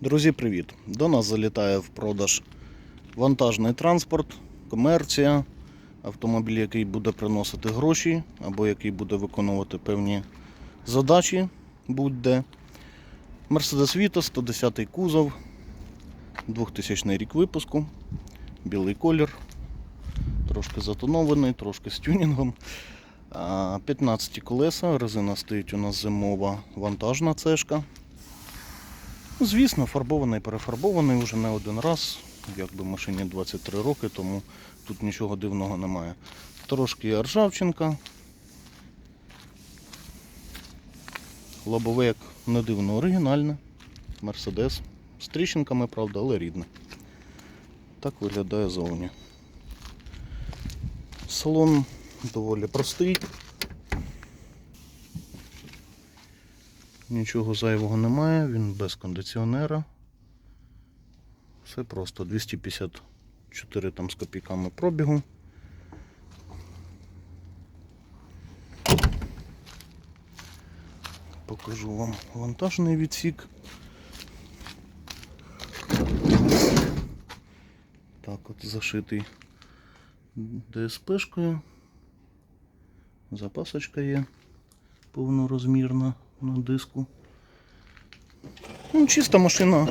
Друзі, привіт! До нас залітає в продаж вантажний транспорт, комерція, автомобіль, який буде приносити гроші або який буде виконувати певні задачі будь-де. Mercedes Vito, 110 кузов, 2000 рік випуску, білий колір, трошки затонований, трошки з тюнінгом. А, 15 колеса, резина стоїть у нас зимова вантажна цешка. Ну, Звісно, фарбований, перефарбований вже не один раз. Якби машині 23 роки, тому тут нічого дивного немає. Трошки ржавчинка. Лобове, як не дивно, оригінальне. Мерседес. З тріщинками, правда, але рідне. Так виглядає зовні. Салон доволі простий. Нічого зайвого немає, він без кондиціонера. Все просто 254 там з копійками пробігу. Покажу вам вантажний відсік. Так от зашитий ДСПшкою. Запасочка є повнорозмірна на диску. Ну, чиста машина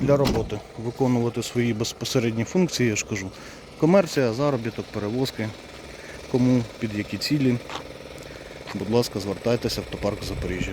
для роботи. Виконувати свої безпосередні функції, я ж кажу. Комерція, заробіток, перевозки. Кому під які цілі. Будь ласка, звертайтеся в автопарк Запоріжжя.